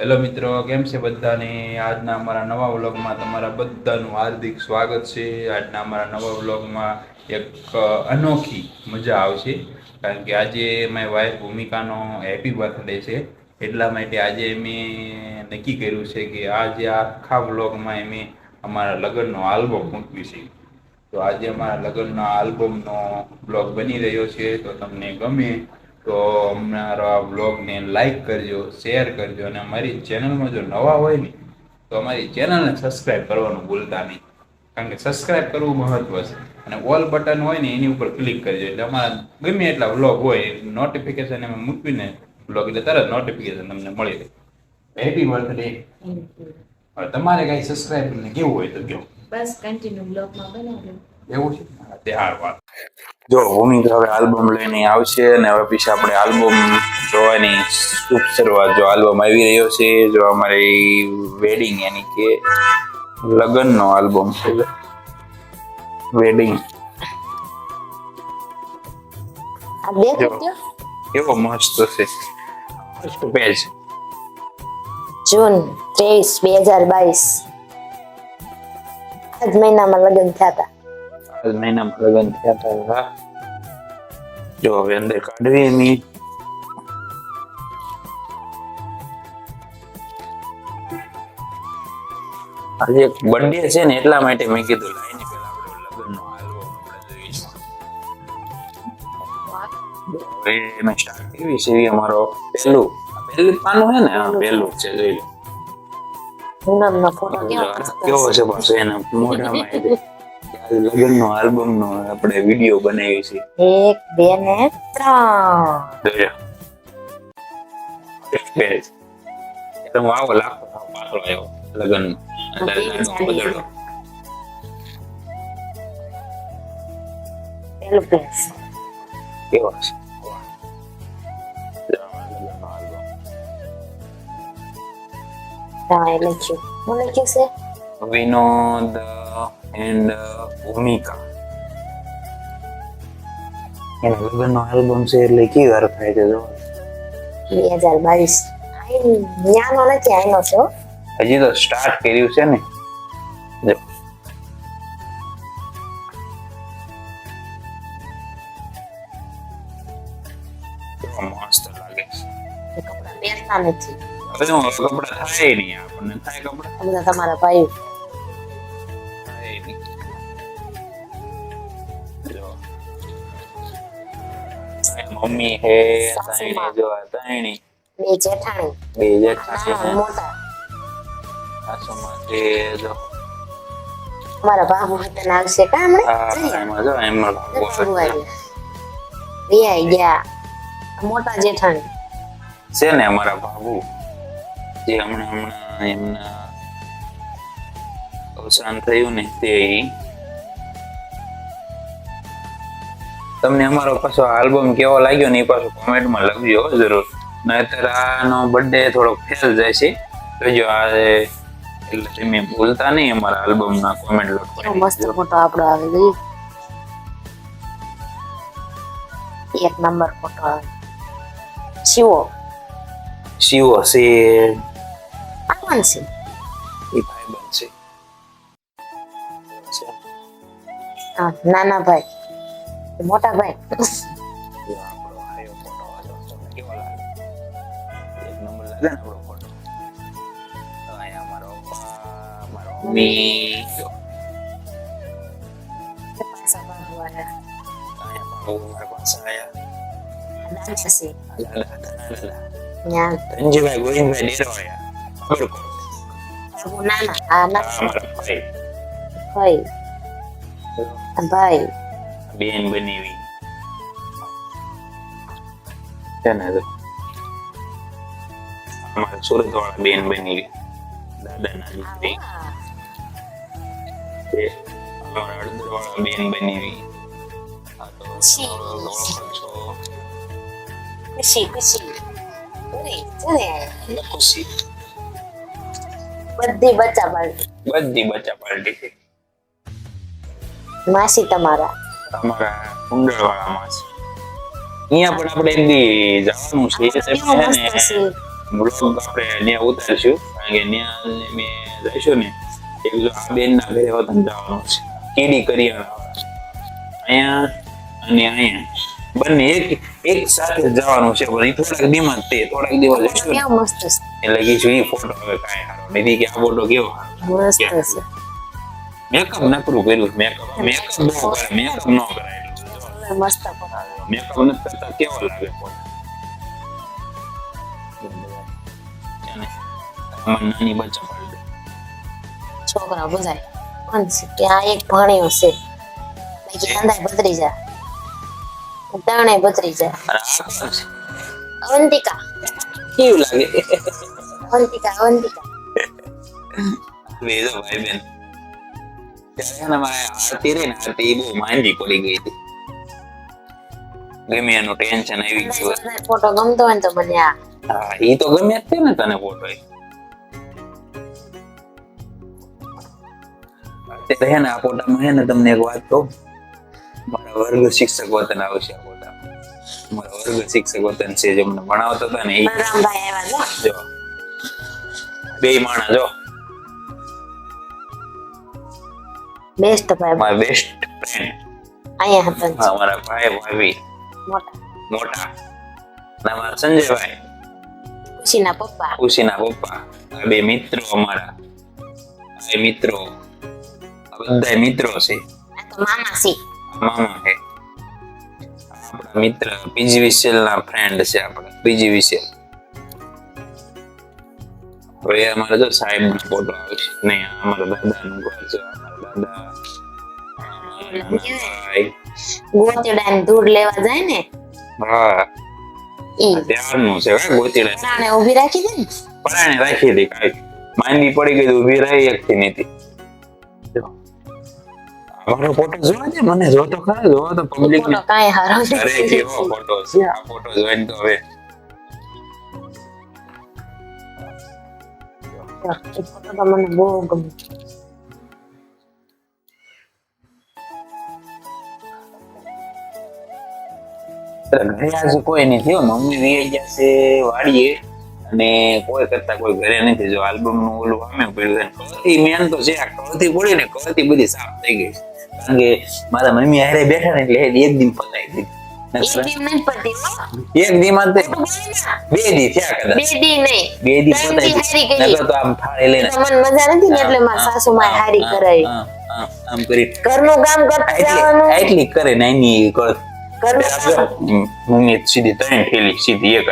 Hello મિત્રો, કેમ છે બધાને? આજના અમારા નવા વ્લોગમાં તમારા બધાનું હાર્દિક સ્વાગત છે. આજના અમારા નવા વ્લોગમાં એક અનોખી મજા આવશે. કારણ કે આજે મારી વાઈફ ભૂમિકાનો હેપી બર્થડે છે. એટલા માટે આજે મેં નક્કી કર્યું છે કે આજે આખા વ્લોગમાં મેં અમારા લગ્નનો આલ્બમ મૂકવી તો આજે અમારા લગ્નના આલ્બમનો બ્લોગ બની રહ્યો છે. તો તમને ગમે તો અમારા બ્લોગને લાઈક કરજો શેર કરજો અને અમારી ચેનલમાં જો નવા હોય ને તો અમારી ચેનલને સબસ્ક્રાઈબ કરવાનું ભૂલતા નહીં. કારણ કે સબસ્ક્રાઈબ કરવું મહત્વ છે. અને ઓલ બટન હોય ને એની ઉપર ક્લિક કરજો. એટલે અમારા ગમે એટલા વ્લોગ હોય નોટિફિકેશન અમે મૂકીને બ્લોગ એટલે તરત નોટિફિકેશન તમને મળી રહે. હેપી બર્થડે તમારે કાંઈ સબસ્ક્રાઈબ ને કેવું હોય તો કહો. બસ કન્ટિન્યુ બ્લોગમાં બનાવ્યું એવું છે? વાત જો ભૂમિકા હવે આલ્બમ લઈને આવશે અને હવે પછી આપણે આલ્બમ જોવાની શુભ શરૂઆત જો આલ્બમ આવી રહ્યો છે જો અમારી વેડિંગ યાની કે લગ્નનો આલ્બમ છે વેડિંગ આ દેખ કેવો મસ્ત છે. ફર્સ્ટ પેજ જૂન ત્રેવીસ બે હજાર બાવીસ. આજ મહિનામાં લગ્ન થયા હતા. આજ મહિનામાં લગ્ન થયા હતા. જો હવે અંદર કાઢવી એની. આજે બર્થડે છે ને એટલા માટે મેં કીધું લાઈને પેલા આપણે લગ્નનો આલ્બમ આપણે જોઈશું મેં સ્ટાર્ટ કરી છે? એ અમારો પહેલું. પહેલું પાનું છે ને? હા પહેલું છે જોઈ લો. કેવો કેવો છે પાછો એના મોઢામાં લગ્નનો આલ્બમ નો આપણે વીડિયો બનાવી છે. એક બે ને ત્રણ. જોયો એક પેજ એટલે આવો લાખો પાછળ આવ્યો લગ્ન બદલો પેલું પેજ કેવો છે. લખ્યું હું લખ્યું. છે વિનોદ એન્ડ ભૂમિકા. એના લગ્નનો આલ્બમ છે એટલે કઈ વાર થાય છે જો? બે હજાર બાવીસ. જ્ઞાનો નથી આઈનો છો હજી તો સ્ટાર્ટ કર્યું છે ને. જો. મસ્ત લાગે છે. એ પહેરતા નથી. હવે હું કપડા થાય નહીં આપણને થાય કપડા. તમારા ભાઈ મમ્મી હે. જો તણી બે જેઠાણી. બે જેઠાણી મોટા. સાસુમાં છે જો. મારા બાપુ હતા આવશે કા હમણે જો એમાં આવ્યા રિયાઈ ગયા. મોટા જેઠાણી. છે ને અમારા બાબુ જે હમણાં હમણાં એમના અવસાન થયું ને તે તમને અમારો પાછો આલ્બમ કેવો લાગ્યો ને એ પાછો કોમેન્ટમાં લખજો જરૂર. નહીતર આનો બર્થડે થોડોક ફેલ જાય છે. જોજો આ એટલે તમે ભૂલતા નહીં અમારા આલ્બમના કોમેન્ટ કેવો મસ્ત ફોટો આપણો આવે જોયું એક નંબર ફોટો આવે. શિવો. શિવો છે. પાવન છે. એ ભાઈ છે. નાના ભાઈ. મોટા ભાઈ જો આપણો આયો ફોટો વાંચો તમને કેવો લાગે એક નંબર લાગે ને આપણો ફોટો તો અહીંયા અમારો પપ્પા મારો મમ્મી જો પાછા બાબુ આવ્યા અહીંયા બેન બનેવી છે ને તો અમારા સુરત વાળા બેન બનેવી દાદાના દીકરી છે અમારા હળદર વાળા બેન બનેવી આ તો છી. ઓળખો છો ખુશી ખુશી ઉરી, ઉરી. એટલે ખુશી બધી બચ્ચા પાર્ટી બધી બચ્ચા પાર્ટી છે માસી તમારા અમારા કુંડળ વાળા માં છે. અહીંયા પણ આપણે એક દી જવાનું છે. તમે છે ને બ્લોગ આપણે ત્યાં ઉતારશું. કારણ કે ત્યાં અમે જઈશું ને એક જો આ બેન ના ઘરે વતન જવાનું છે. કીડી કરિયાણા અહીંયા અને અહીંયા. બંને એક એક સાથે જવાનું છે પણ થોડાક દિવસ તે થોડાક દિવસ જઈશું એટલે કીધું ઈ ફોટો હવે કાંઈ સારો નહીં કે આ ફોટો કેવો મસ્ત છે. મેકઅપ નકરું કર્યું મેકઅપ મેકઅપ ન કરે મેકઅપ ન કરાય મસ્ત ફોટો મેકઅપ નથી કરતા કેવો લાગે નાની બચ્ચા પાડી છોકરા બધાય પણ આ એક ભણ્યો છે બાકી અંદાય ભત્રી જા ત્રણે ભત્રી જા અવંતિકા કેવું લાગે અવંતિકા અવંતિકા વેજો ભાઈ બેન ત્યારે મારે આરતી રહી ને આરતી બહુ માંદી પડી ગઈ હતી ગમે એનું ટેન્શન આવી ગયું ફોટો ગમતો હોય તો મને આ હા ઈ તો ગમે જ ને તને ફોટો અત્યારે હે ને આ ફોટામાં હે ને તમને એક વાત કહું મારા વર્ગ શિક્ષક વતન આવશે આ ફોટામાં મારા વર્ગ શિક્ષક વતન છે જે મને ભણાવતા હતા ને એ જો બે માણસ જો બેસ્ટ ભાઈ માય બેસ્ટ ફ્રેન્ડ અહીંયા હતા હા મારા ભાઈ ભાભી. મોટા. મોટા. ના મારા સંજયભાઈ. ખુશીના પપ્પા. ખુશીના પપ્પા. આ બે મિત્રો અમારા. આ મિત્રો. આ બધા મિત્રો છે. આ તો મામા છે. મામા છે. આપણા મિત્ર પીજી વિસેલ ના ફ્રેન્ડ છે આપણા પીજી વિસેલ હવે અમારે જો સાહેબ ફોટો આવશે નહીં અમારા દાદા નું ઘર છે અમારા દાદા ગોતડા ને ધૂળ લેવા જાય ને હા. ત્યારનું છે હે ગોતીડા પરાણે ઊભી રાખી દે ને. પરાણે રાખી દે કાઈ. માંદી પડી ગઈ ઊભી રહી એકથી નીતિ મારો ફોટો જોવા દે મને જો તો ખરા જોવા તો પબ્લિક ને. કાઈ હારો અરે કેવો ફોટો છે? આ ફોટો જોઈને તો હવે. ફોટો તો મને બહુ ગમે. ઘરે કોઈ નથી હો. મમ્મી વી છે વાડીએ અને કોઈ કરતા કોઈ ઘરે નથી જો આલ્બમનું ઓલું સામે પડ્યું છે કળથી મેન તો છે આ કળથી પડી ને કળથી બધી સાફ થઈ ગઈ. કારણ કે મારા મમ્મી હારે બેઠા ને એટલે એક દિન પતાવી એક દીધી નહીં. એક દી માં બે દી થયા બે કદાચ દી નહીં બે દી પતાવી. તો આમ ફાળી લઈને મને મજા નથી ને એટલે મારા સાસુ માં હારી કરાવી આમ કરી ઘરનું કામ કરતા એટલી કરે નાની કળ મમ્મી સીધી ત્રણ થેલી સીધી એક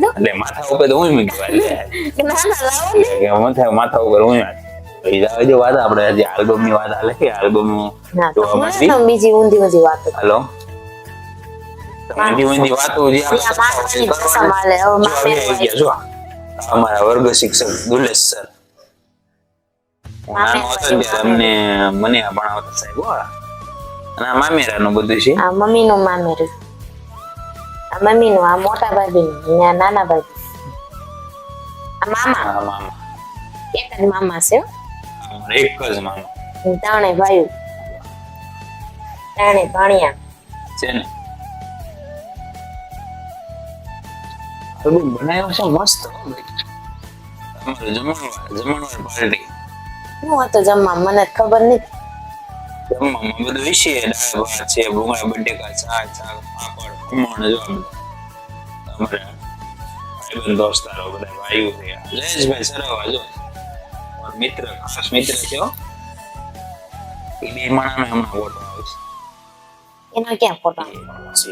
દો. એટલે માથા ઉપર તો હું મૂકી ના. માથા ઉપર હું જે વાત આપણે હજી આલ્બમની વાત હાલે કે આલ્બમ બીજી ઊંધી ઊંધી વાતો હાલો. ઊંધી ઊંધી વાતો જો. અમારા વર્ગ શિક્ષક દુલેશ સર. અમને મને ભણાવતા સાહેબ અને આ મામેરાનું બધું છે? આ મમ્મીનું મામેરું. આ મમ્મીનું આ મોટા ભાભીનું આ નાના ભાભી આ મામા. આ મામા. એક જ મામા છે એક જ મામા. ભાઈઓ. ત્રણે ભાણિયા. છે ને? બનાવ્યો છે મસ્ત ભાઈ. જમણવાર જમણવાર પાર્ટી. શું હતું જમવા મને ખબર નથી જમવામાં બધું વિશે દાળ ભાત છે ભૂંગળા બટેકા શાક શાક પાપડ ખમણ જો આ ભાઈબંધ દોસ્તારો બધા ભાઈઓ છે. જયેશભાઈ સરાવા જો. મિત્ર ખાસ મિત્ર છે એ બે માણાનો હમણાં ફોટો આવશે એનો ક્યાં ફોટો છે છે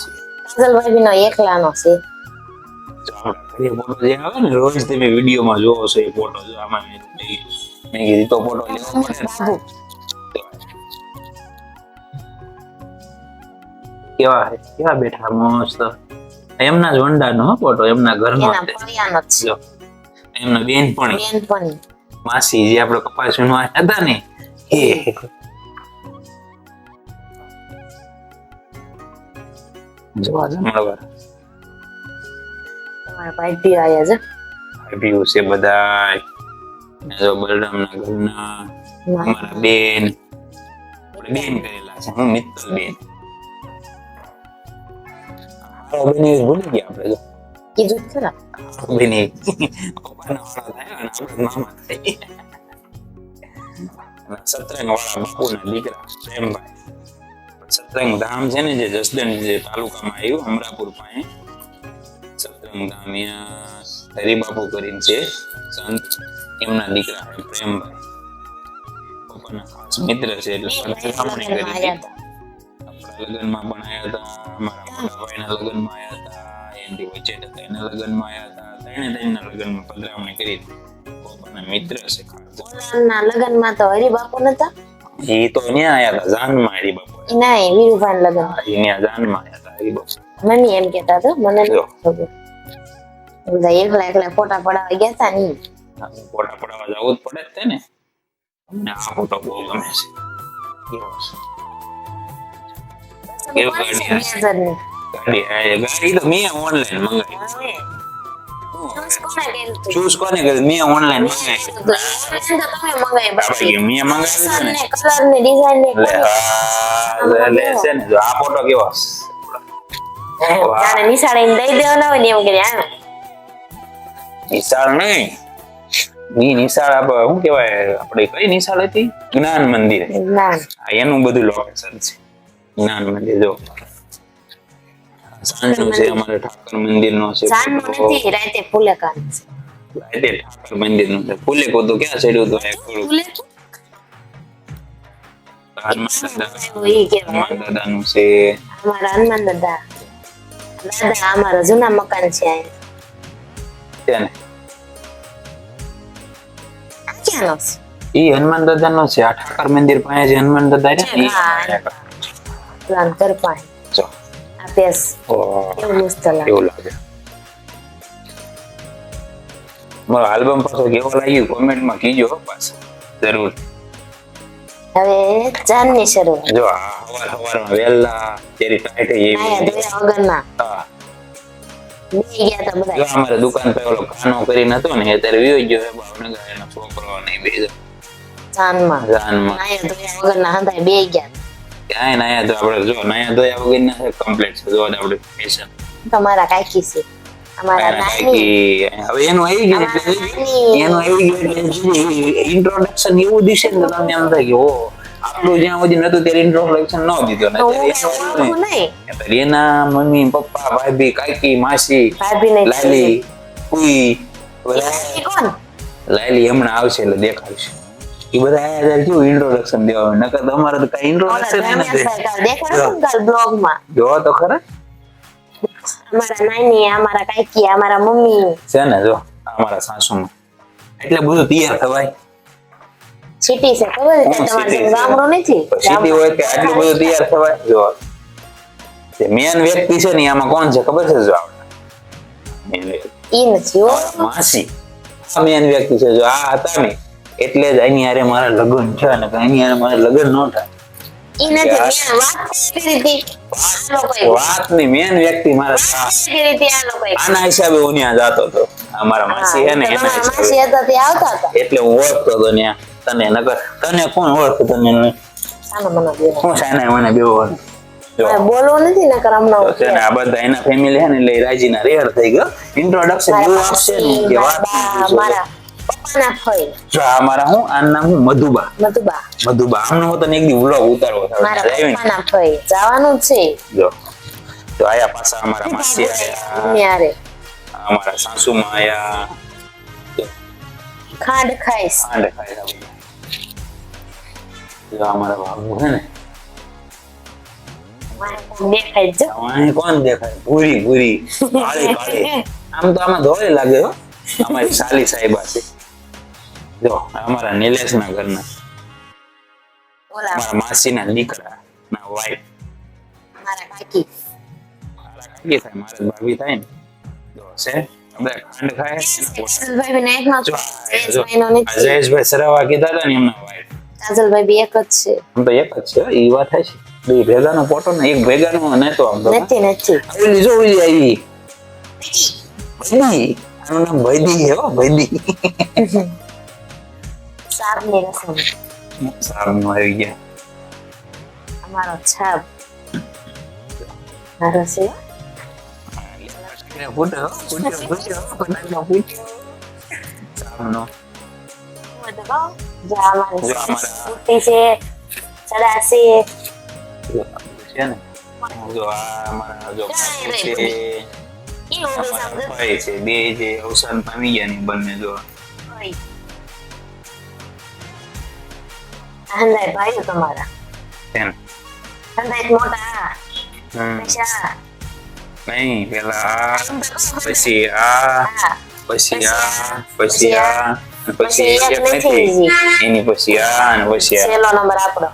છે. કાજલ ભાભી નો એકલાનો છે ફોટો જે આવે ને રોજ તમે વિડીયોમાં જોવો છો એ ફોટો જો આમાં મેં મેં- કીધું તો ફોટો લેવો પડે કેવા કેવા બેઠા મસ્ત એમના જ વંડાનો ફોટો એમના ઘરનો જ એમના બેનપણી બેનપણી માસી જે આપણે કપાસ વીણવા હતા ને એ જોવા જમણવાર તમારા ભાઈ આયા છે ભાભીઓ છે બધા જો બલરામના ઘરના અમારા બેન. બેન કરેલા છે હું મિત્તલ બેન. બની ભૂલી ગયા આપણે કીધું ખરા બની પપ્પાના વાળા થાય અને આપણે મામા થાય. સત્રંગ વાળા બાપુના દીકરા પ્રેમભાઈ. સત્રંગ ધામ છે ને જે જસદણ જે તાલુકામાં આવ્યું અમરાપુર પાસે. સત્રંગ ધામ અહીંયા હરિબાપુ કરીને છે સંત એમના દીકરા પ્રેમભાઈ પપ્પાના ખાસ મિત્ર છે એટલે સરખામણી કરી હતી. આપણા લગ્નમાં પણ આયા હતા મારા મોટા ભાઈના લગ્નમાં આયા હતા એનથી વચ્ચે હતા એના લગ્નમાં આયા હતા ત્રણે ત્રણના લગ્નમાં પધરામણી કરી હતી પપ્પાના મિત્ર છે ખાસ લગ્નમાં તો હરિબાપુ નતા એ તો આયા હતા જાનમાં ના વીરુભાઈ લગ્ન એ ત્યાં જાનમાં આયા હતા મમ્મી એમ કેતા હતા મને બધા એકલા એકલા ફોટા પડાવવા ગયા તા ની ફોટા પડાવવા જવું જ પડે જ તે ને અમને આ ફોટો બહુ ગમે છે કેવો છે કેવું ગાડી હશે? ગાડી ગાડી આ ગાડી તો મેં ઓનલાઈન મંગાવી ઈ નિશાળ આપ શું કહેવાય આપણે કઈ નિશાળ હતી? જ્ઞાન મંદિર. એનું બધું લોકેશન છે. જ્ઞાન મંદિર જો. સાંજનું છે અમારે ઠાકર મંદિર નો છે નથી રાતે ફૂલે કાન રાતે ઠાકર મંદિરનું છે. ફૂલે કોતું ક્યાં ચડ્યું હતું? એક ફૂલે હનુમાન દાદા. દાદાનું છે. અમારા હનુમાન દાદા. દાદા અમારા જૂના મકાન છે ક્યાંનો છે? ઈ હનુમાન દાદા નો છે આ ઠાકર મંદિર પાસે જે હનુમાન દાદા છે ને. પ્લાન કર પાય જો. આ પેસ એવું મસ્ત લાગે. એવું લાગે. મારો આલ્બમ પાછો કેવો લાગ્યું? કોમેન્ટમાં કીજો પાછો. જરૂર. હવે ચાંદની શરૂઆત. જો હવાર હવારમાં વેલા તેરી ટાઈટ એવી ધોયા હા. અમારે દુકાન પર ઓલો કાનો કરીને હતો ને અત્યારે વિયો ગયો છે ભાવનગર એનો છોકરો ને બે જાનમાં. જાનમાં. નાયા ધોયા વગરના હતા બે ગયા ક્યાંય નાયા તો આપણે જો નાયા ધોયા વગર ના કમ્પ્લીટ છે જો આપણે ફેશન તમારા કાકી છે. અમારા નાની. હવે એનું આવી ગયું એટલે એનું આવી ગયું એટલે ઇન્ટ્રોડક્શન એવું દિશે ને તમને એમ થાય કે ઓ આપણું જ્યાં સુધી નતું ત્યારે ઇન્ટ્રોડક્શન ન દીધો. ને એનું મમ્મી પપ્પા ભાભી કાકી માસી લાલી કુઈ લાલી હમણાં આવશે એટલે દેખાડશે. એ બધા આયા ત્યારે કેવું ઇન્ટ્રોડક્શન દેવા નકર તમારે અમારે તો કઈ ઇન્ટ્રોડક્શન નથી. બ્લોગમાં જો. તો ખરા. અમારા નાની અમારા કાકી અમારા મમ્મી. છે ને જો અમારા સાસુ એટલે બધું તૈયાર થવાય. સિટી છે ખબર છે? તમારે. ગામડું નથી? સિટી હોય કે આટલું બધું તૈયાર થવાય જો. જે મેન વ્યક્તિ છે ને આમાં કોણ છે ખબર છે જો આપણે? ઈ નથી હો. માસી. આ મેન વ્યક્તિ છે જો આ હતા ને એટલે જ અહીં હારે મારા લગ્ન છે અને અહીં હારે મારા લગ્ન ન થાય. ઈ નથી વાત કરી હતી. મેન વ્યક્તિ મારા આના હિસાબે હું ત્યાં જાતો હતો. અમારા માસી ને એના હિસાબે. એટલે હું ઓળખતો હતો ત્યાં. તને કોણ હું સાના મને બોલવું નથી છે ને આ બધા એના ફેમિલી છે ને એટલે રાજીના રેર થઈ ગયો. ઇન્ટ્રોડક્શન મારા આપશે ને કે વાત મારા પપ્પાના ફઈ. જો આ મારા હું? આનું નામ હું મધુબા. મધુબા. મધુબા. આમનો હું તને એક દી વ્લોગ ઉતારવો છે. મારા પપ્પાના ફઈ. જવાનું જ છે. જો. તો આયા પાછા અમારા માસી આયા. અમારા સાસુમાં આયા. જો, ખાંડ ખાઈશ. ખાંડ ખાઈશ. જો અમારા બાબુ છે ને. દેખાય જો અહીં કોણ દેખાય? ભૂરી ભૂરી. કાળી કાળી. આમ તો આમાં ધોળી લાગે હો. અમારી સાલી સાહેબા છે. જો આ અમારા નિલેશના ઘરના. ઓલા. અમારા માસીના દીકરા ના વાઈફ મારા કાકી. મારા કાકી થાય મારા ભાભી થાય ને. જો છે. જયેશભાઈ સરાવા કીધા હતા ને એમના વાઈફ કાજલભાઈ બી એક જ છે આમ તો એક જ છે એ વાત થાય છે બે ભેગાનો ફોટો ને એક ભેગાનો નતો આમ તો નથી નથી ઓલી જો ઓલી આવી ભૈદી આનું નામ ભૈદી છે હો ભૈદી સાપની રસમ સારું આવી ગયા અમારો છાપ મારો છે ફૂટ્યો ફૂટ્યો ફૂટ્યો ફૂટ્યો ફટાકડો ફૂટ્યો સામનો. ભાઈ બે જે અવસાન પામી ગયા ને બંને જો. હંધાય તમારા મોટા પૈસા નહીં પેલા આ એમ તો કહું, પછી આ હા. પછી આ પછી પછી આ પછી પછી એક એક નથી નથી એની પછી આ અને પછી આ છેલ્લો નંબર આપણો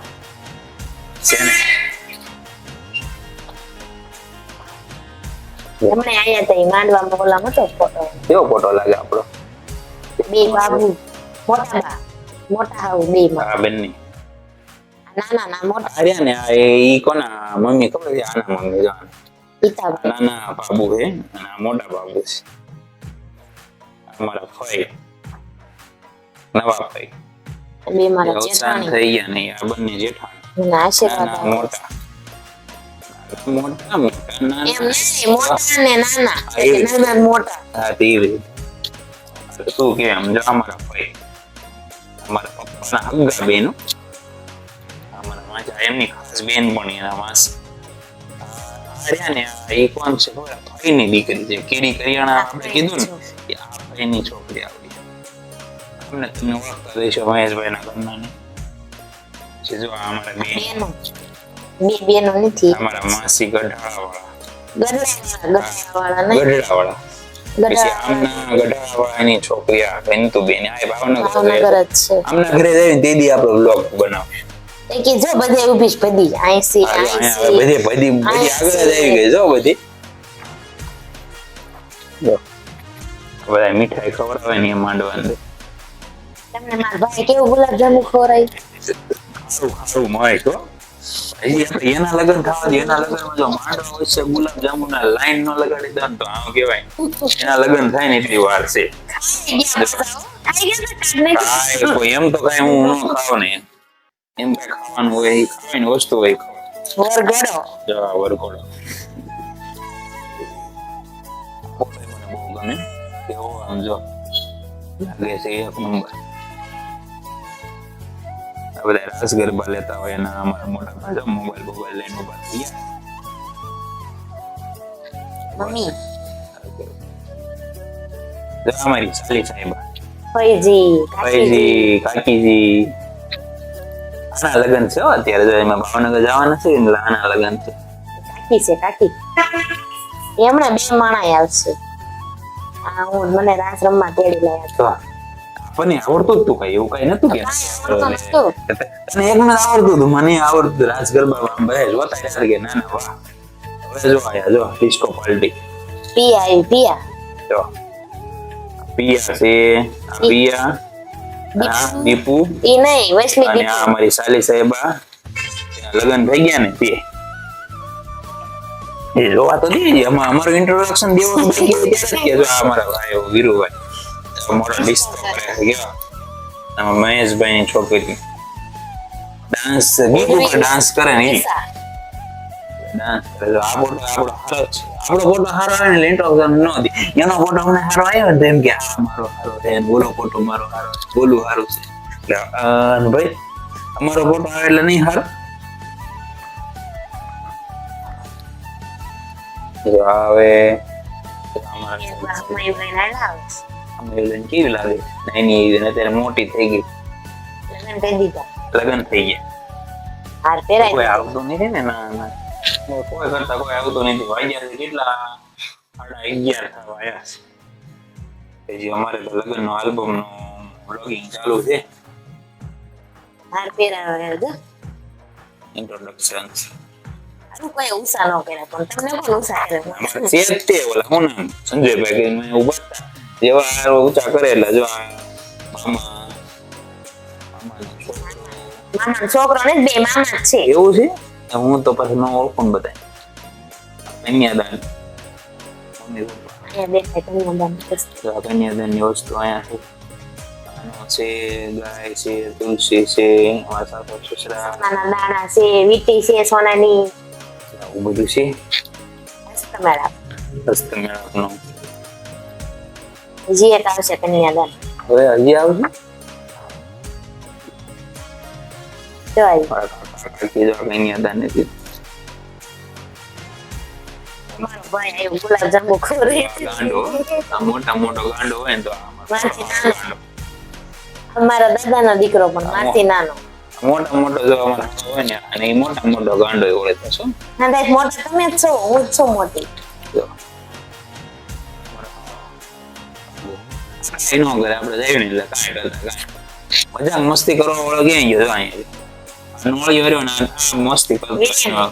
છે ને એમણે આયા હતા ઈ માંડવામાં ઓલા હતો ફોટો કેવો ફોટો લાગે આપણો બે બાબુ મોટા બા મોટા હાવ બે માં આ બેનની નાના ના મોટા આર્યા ને આ એ ઈ કોના મમ્મી ખબર છે આના મમ્મી જો આના. પિતા નાના બાબુ છે અને આ મોટા બાબુ છે અમારા ફઈ નવા ફઈ બે મારા અવસાન જેઠાણી થઈ ગયા ને આ બંને જેઠાણી એના આશીર્વાદ નાના આપે. મોટા મોટા મોટા એમ નાના નહીં મોટા ને નાના હા, એવી. એટલે નાના ને મોટા હા તેવી શું કે આમ જો અમારા ભાઈ અમારા પપ્પાના હગા બેન અમારા માજા એમની ખાસ બેન પણ એના માસ આર્યા ને એ કોણ છે ખબર ભાઈની દીકરી છે. કેરી કરિયાણા આપણે કીધું ને કે આ ભાઈની છોકરી આવી અમને તમને ઓળખતા દઈશું મહેશભાઈના ઘરના ને છે જો આ અમારા બેન બે બેનો નથી. અમારા માસી ગઢાળા ગઢડા વાળા નહીં. ગઢડા વાળા પછી આમના ગઢડા છોકરી આ બેનતુ બેન આ ભાવનગર. જ છે. આમના ઘરે જઈને તે આપણો બ્લોગ બનાવશું. એ કે જો બધે ઊભી જ પડી આઈસી આઈસી બધી બધી બધી આગળ જ આવી ગઈ જો બધી. જો. બધા મીઠાઈ ખવડાવે ને માંડવાની. તમને મારા ભાઈ કેવું ગુલાબ જામુ સારું સારું મોય તો એના લગન થવા દે એના લગન જો માંડો હોય છે ગુલાબ જાંબુ ના લાઈન નો લગાડી દે તો આમ કહેવાય. એના લગ્ન થાય ને એટલી વાર છે. બધા. એમ તો કઈ હું ન ખાવ ને. એમ કઈ ખાવાનું હોય એ ખાવાની વસ્તુ હોય. વરઘોડો. જવા વરઘોડો. મને બહુ ગમે કેવો આમ જો લાગે છે એક નંબર બધા રાસ ગરબા લેતા હોય એના અમારા મોટા ભાઈ મોબાઈલ મોબાઈલ લઈને ઊભા થઈ ગયા મમ્મી. અમારી સાલી સાહેબા. ફઈજી કાકીજી. કાકીજી. આના લગ્ન છે હો અત્યારે જો એમાં ભાવનગર જવાના છે એટલે આના લગ્ન છે. કાકી છે કાકી. એમણે બે માણાય આવશે. આ હું મને રમવા તેડી લાયા તો આપણને આવડતું જ તું કઈ એવું કઈ નતું કે? તને એક મને આવડતું હતું મને આવડતું રાજ ગરબા બધા જોતા યાર કે ના ના વાહ હવે જો આયા જો ડિસ્કો પાર્ટી. પિયા પિયા. જો. પિયા છે પિયા. દીપુ. ઈ નહીં વૈષ્ણવી અને આ અમારી સાલી સાહેબા લગ્ન થઈ ગયા ને તે. એ જોવા તો દે અમાર અમારું ઇન્ટ્રોડક્શન દેવાનું બાકી ત્યારે કે જો આ અમારા ભાઈ વીરુભાઈ. અમારો ડિસ્કો કરે છે આમાં મહેશભાઈ ની છોકરી. ડાન્સ ગીત ઉપર ડાન્સ કરે ને આપણો હારો જ છે આપણો ફોટો હારો આવે ને ઇન્ટ્રોડક્શન ન દે. એનો ફોટો અમને હારો આવ્યો ને એમ કે મારો હારો છે ને ફોટો મારો હારો છે ઓલું હારું છે. એટલે ભાઈ અમારો ફોટો આવે એટલે નહીં હારો? જો હવે અમારા એમાં મયુરભાઈ નાના આવે. છે. અમે લઈને કેવી લાગે? નાની એવી અત્યારે મોટી થઈ ગઈ. લગ્ન કરી દીધા. લગ્ન થઈ ગયા. હાર પહેરાય કોઈ આવતું નથી ને ના ના. કોઈ કરતા કોઈ આવતું નથી. વાગ્યા છે કેટલા? સાડા અગિયાર થવા આવ્યા છે. હજી અમારે તો લગ્ન નો આલ્બમનું બ્લોગિંગ ચાલુ છે. હાર પહેરાવે જો ઇન્ટ્રોડક્શન આનું કોઈ ઉષા ન કરે પણ તમને કોણ ઉષા કરે અમારે છે તે ઓલા હું નામ? સંજયભાઈ કે મેં ઊભા હતા. જેવા ઊંચા કરે એટલે જો મામા મામા છોકરો. ને બે મામા છે. એવું છે? હું તો પછી નો ઓળખું ને બધા કન્યાદાન. કન્યાદાન કન્યાદાનની વસ્તુ અહીંયા છે. છે ગાય છે તુલસી છે અમારા સસરા. સોનાના દાણા છે વીટી છે સોનાની. આવું બધું છે? હજી એક આવશે કન્યાદાન. હવે હજી આવશે? જોવાય મારો ભાઈ આવ્યો ગુલાબ જાંબુ ખોરે મોટા મોટો ગાંડો હોય ને તો દાદાનો દીકરો પણ નાનો મોટા મોટો જો અમારા હોય ને અને એ મોટા મોટો ગાંડો એવો રહેતો છો ના દાદા મોટા તમે જ છો હું જ છું મોટી કઈ આપણે જઈએ ને એટલે કાંઈ મજાક મસ્તી કરવા વાળો ક્યાં ગયો અહીંયા નોળિયો રહ્યો ને મસ્તી કરતો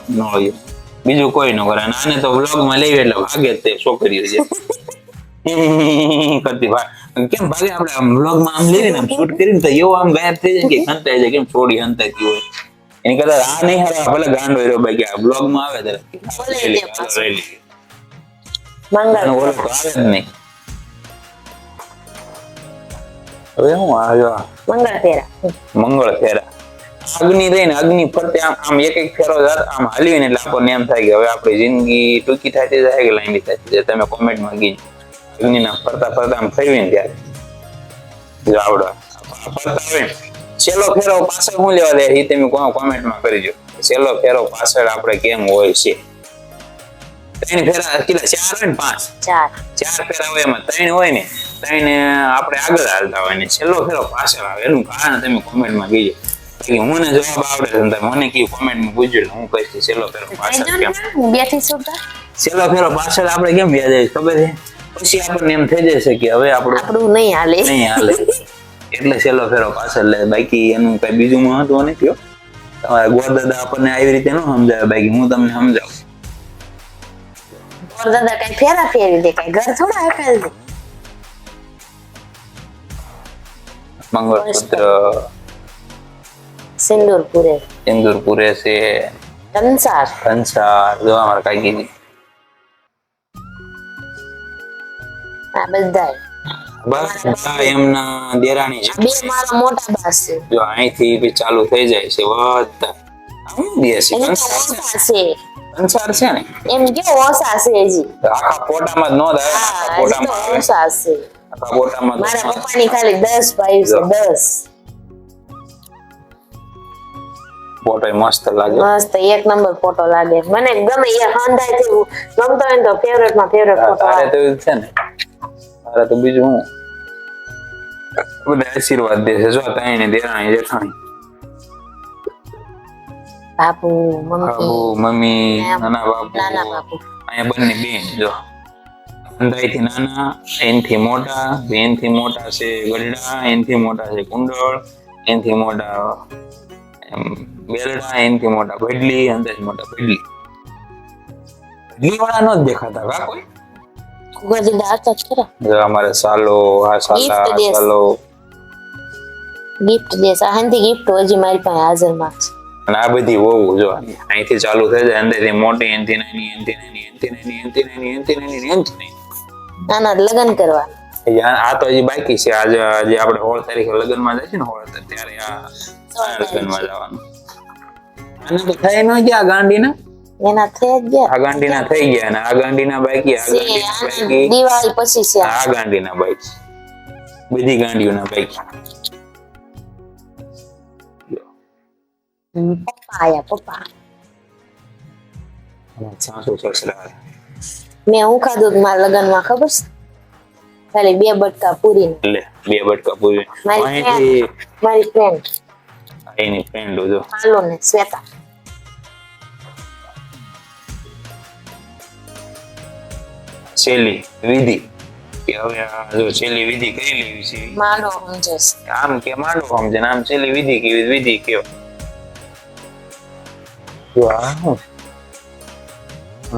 નોળિયો બીજું કોઈ ન કરે. આને તો વ્લોગમાં લેવી એટલે ભાગે તે છોકરીઓ છે કરતી ભાઈ કેમ ભાગે? આપણે વ્લોગમાં આમ લેવી ને આમ શૂટ કરીને તો એવો આમ ગાયબ થઈ જાય કે હંતાઈ જાય કેમ છોડી હંતાતી હોય. એની કરતા આ નહીં હારે ભલે ગાંડો રહ્યો કે આ વ્લોગમાં આવે ત્યારે. ઓલો તો આવે જ નહીં. હવે હું આવ્યો. મંગળ ફેરા મંગળ ફેરા અગ્નિ રહીને અગ્નિ ફરતે આમ આમ એક એક ફેરો જાત આમ હાલી ને એટલે આપણને એમ થાય કે હવે આપણી જિંદગી ટૂંકી થતી જાય કે લાંબી થતી જાય. તમે કોમેન્ટમાં કીજો. અગ્નિના ફરતા ફરતા આમ થઈ ને ત્યારે. જો આવડો. ફરતા આવે છેલ્લો ફેરો પાછળ હું લેવા દે એ તમે કોમેન્ટમાં કરીજો. છેલ્લો ફેરો પાછળ આપણે કેમ હોય છે? ત્રણ ફેરા કેટલા ચાર હોય ને પાંચ? ચાર. ચાર ફેરા હોય એમાં ત્રણ હોય ને. ત્રણ આપણે આગળ હાલતા હોય ને. છેલ્લો ફેરો પાછળ આવે એનું કારણ તમે કોમેન્ટમાં કહીજો કે મને જવાબ આવડે છે ને તમે મને કઈ કોમેન્ટમાં પૂછજો એટલે હું કહીશ કે છેલ્લો ફેરો પાછળ કેમ? ને હું બેઠી છું છેલ્લો ફેરો પાછળ આપણે કેમ વ્યાજ ખબર છે? પછી આપણને એમ થઈ જશે કે હવે આપણું આપણું નહીં હાલે. નહીં હાલે. એટલે છેલ્લો ફેરો પાછળ લે. બાકી એનું કઈ બીજું મહત્વ નહીં કયો તમારા ગોરદાદા આપણને આવી રીતે ન સમજાવે. બાકી હું તમને સમજાવું. ગોરદાદા કઈ ફેરા ફેરી દે કઈ ઘર થોડા હકાલ દે. મંગળસૂત્ર સિંદૂરપુરે સિંદૂરપુરે છે કંસાર કંસાર જો અમાર કાઈ ગીની આ બધા બસ બધા એમના દેરાણી છે બે મારા મોટા બા છે જો અહીંથી બી ચાલુ થઈ જાય છે બધા આમ દે છે કંસાર છે ને એમ કે ઓસા છે જી જ નો થાય આખા પોટામાં ઓસા છે ખાલી દસ ભાઈ છે ફોટો મસ્ત લાગે. મસ્ત એક નંબર ફોટો લાગે. મને ગમે એ હંધાયથી ગમતો હોય તો ફેવરેટમાં ફેવરેટ ફોટો આવે. તો છે ને. તારે તો બીજું હું? બધા આશીર્વાદ દે છે. જો તઈને દેરાણી જેઠાણી બાપુ મમ્મી. બાપુ મમ્મી નાના બાપુ નાના બાપુ અહીંયા બંને બેન જો. અંધાઈથી નાના એનથી મોટા બેનથી મોટા છે ગઢડા એનથી મોટા છે કુંડળ એનથી મોટા બેલડા એનથી મોટા ભડલી અંદાજ મોટા ભડલી. ભડલી વાળા નો જ દેખાતા કા કોઈ? કુકરજી દાતા ખરા. અમારે સાલો આ સાલા સાલો. ગિફ્ટ ગિફ્ટ હજી મારી પાસે હાજરમાં છે. અને આ બધી હોવું જો અહીંથી ચાલુ થઈ જાય અંદરથી મોટી એનથી નાની એનથી નાની એનથી નાની એનથી નાની એનથી નાની એનથી નાની. નાના લગ્ન કરવા. આ આ તો હજી બાકી છે. આજે જે આપણે હોળ તારીખે લગ્નમાં છે ને હોળ ત્યારે આ લગ્નમાં જવાનું. અને તો થઈ ન ગયા ગાંડીના? એના થઈ ગયા. આ ગાંડીના થઈ ગયા અને આ ગાંડીના બાકી આ ગાંડીના બાકી. દિવાળી પછી છે. આ. ગાંડીના બાકી. બધી ગાંડીઓના બાકી. પપ્પા આયા પપ્પા. સાસુ સસરા. મેં હું ખાધું મારા લગ્નમાં ખબર છે? ખાલી બે બટકા પૂરી એટલે બે બટકા પૂરી મારી મારી ફ્રેન્ડ એની ફ્રેન્ડ જો. હાલો ને શ્વેતા. છેલ્લી વિધિ. કે હવે જો શૈલી વિધિ કઈ લેવી છે. માંડો આમ કે માંડો સમજે આમ છેલ્લી વિધિ કેવી વિધિ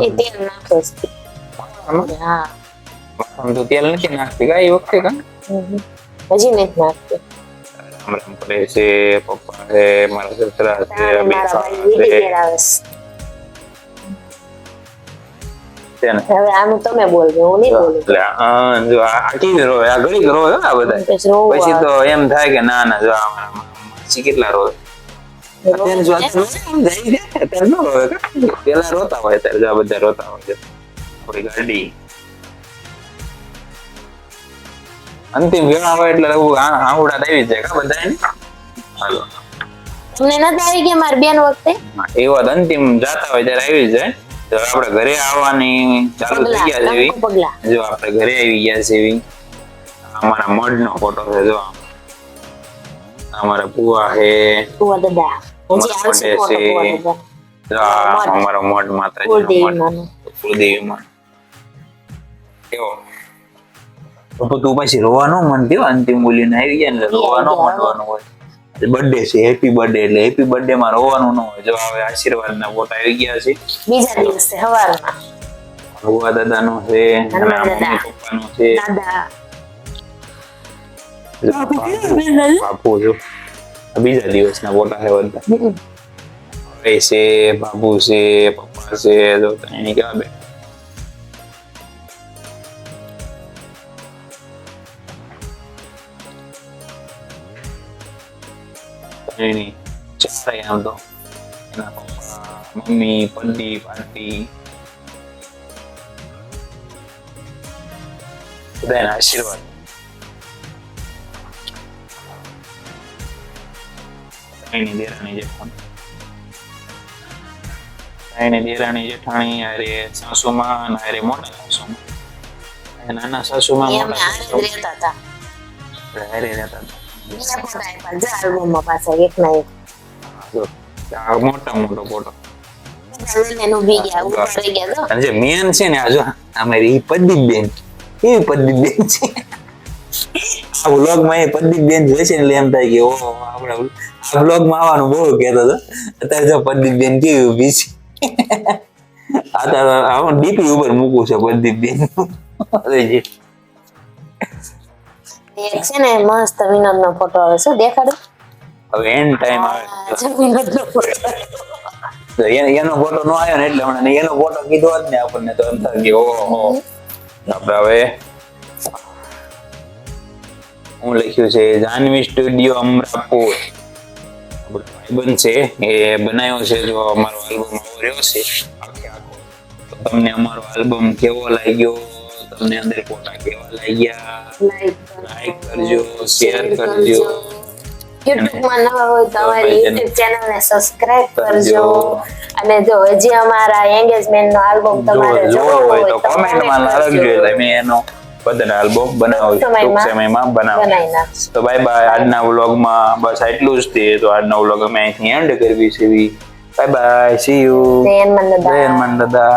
એ તેલ નાખે હા. આમ તો તેલ નથી નાખતી કા એ વખતે કા હજી નથી નાખતી રામ રામ છે પપ્પા છે મારા સસરા છે તારે બે મારા સાસ ભાઈ વિધિ છે કરાવે છે ને છે હવે આનું તમે બોલજો હું નહીં બોલું એટલે જો આ આ રોવે આ ઘડીક રોવે આ બધા પછી રોવું પછી આવે. તો એમ થાય કે ના ના જો માસી કેટલા રોવે અત્યારે જો અત્યારે ન રોવે પેલા રોતા હોય ત્યારે જો આ બધા રોતા હોય છે. આપણી ગાડી અંતિમ વેળ આવે એટલે એવું આંગુડા આવી જાય કા બધાને હાલો. તમને નથી આવી ગયા મારી બેન વખતે? એ વાત અંતિમ જાતા હોય ત્યારે આવી જાય. તો આપણે ઘરે આવવાની ચાલુ થઈ ગયા પગલા જો આપણે ઘરે આવી ગયા છે અમારા મઢ નો ફોટો છે જો. અમારા પુવા છે. પુવા દાદા. હજી આવશે ફોટો. અમારો મઢ માતાજી કુળદેવી માનું કુળદેવી માં કેવો પપ્પા તું પછી રોવાનું મન થયો? અંતિમ બોલીને આવી ગયા એટલે રોવાનું ગયા. હોય. બર્થડે છે હેપી બર્થડે એટલે હેપી બર્થડે માં રોવાનું ન હોય. જો હવે આશીર્વાદ ના ફોટા આવી ગયા છે. બીજા દિવસે સવારમાં. ભગવા દાદા. નો છે. મમ્મી પપ્પા નો છે બાપુ જો. બીજા દિવસના ફોટા છે બધા. હવે છે બાપુ છે પપ્પા છે જો એની કેવા બે એની ચારે આમ તો એના પપ્પા મમ્મી પંડી પાર્ટી બધા એના આશીર્વાદ એની દેરાણી જેઠાણી એની દેરાણી જેઠાણી અરે સાસુમાં અને અરે મોટા સાસુમાં એ નાના સાસુમાં એ અમે મોટા આણંદ સાસુમાં રહેતા હતા હારે રહેતા હતા બીજા ફોટા આપ્યા જા આલ્બમમાં પાછા એક ના એક. મોટા મોટો ફોટો. બધા લઈને ઊભી ગયા ઊભા રહી ગયા તો? અને જે મેન છે ને અમારી આ એ જોઈ એટલે એમ થાય કે ઓહો આપણે આ વ્લોગ આવવાનું બહુ કહેતો હતો. અત્યારે જો પ્રદીપ કેવી ઊભી છે. આ તો ડીપી ઉપર મૂકવું છે પ્રદીપ બેન. એક છે ને મસ્ત વિનોદ નો ફોટો આવે શું દેખાડો. હવે એન ટાઈમ આવે. વિનોદ નો ફોટો એનો ફોટો નો આવ્યો ને એટલે હમણાં એનો ફોટો કીધો જ ને આપણને તો એમ થાય કે ઓહો. આપણે હવે હું લખ્યું છે? જાનવી સ્ટુડિયો અમરાપુર. ભાઈબંધ છે એ બનાવ્યો છે જો અમારો આલ્બમ રહ્યો છે. આખે આખો. તો તમને અમારો આલ્બમ કેવો લાગ્યો? તમને અંદર ફોટા કેવા લાગ્યા લાઈક કરજો શેર કરજો યુટ્યુબ નવા હોય તો અમારી યુટ્યુબ ચેનલ સબસ્ક્રાઇબ કરજો. કરજો અને જો હજી અમારા એંગેજમેન્ટ આલ્બમ તમારે જોવો જોવો હોય હોય તો તો કોમેન્ટમાં લખજો એટલે મેં એનો આલ્બમ બનાવું ટૂંક સમયમાં બનાવું તો બાય બાય આજના વ્લોગમાં બસ આટલું જ તે તો આજના વ્લોગ અમે અહીંથી એન્ડ કરવી છે બાય બાય સી યુ જય જય હનુમાન દાદા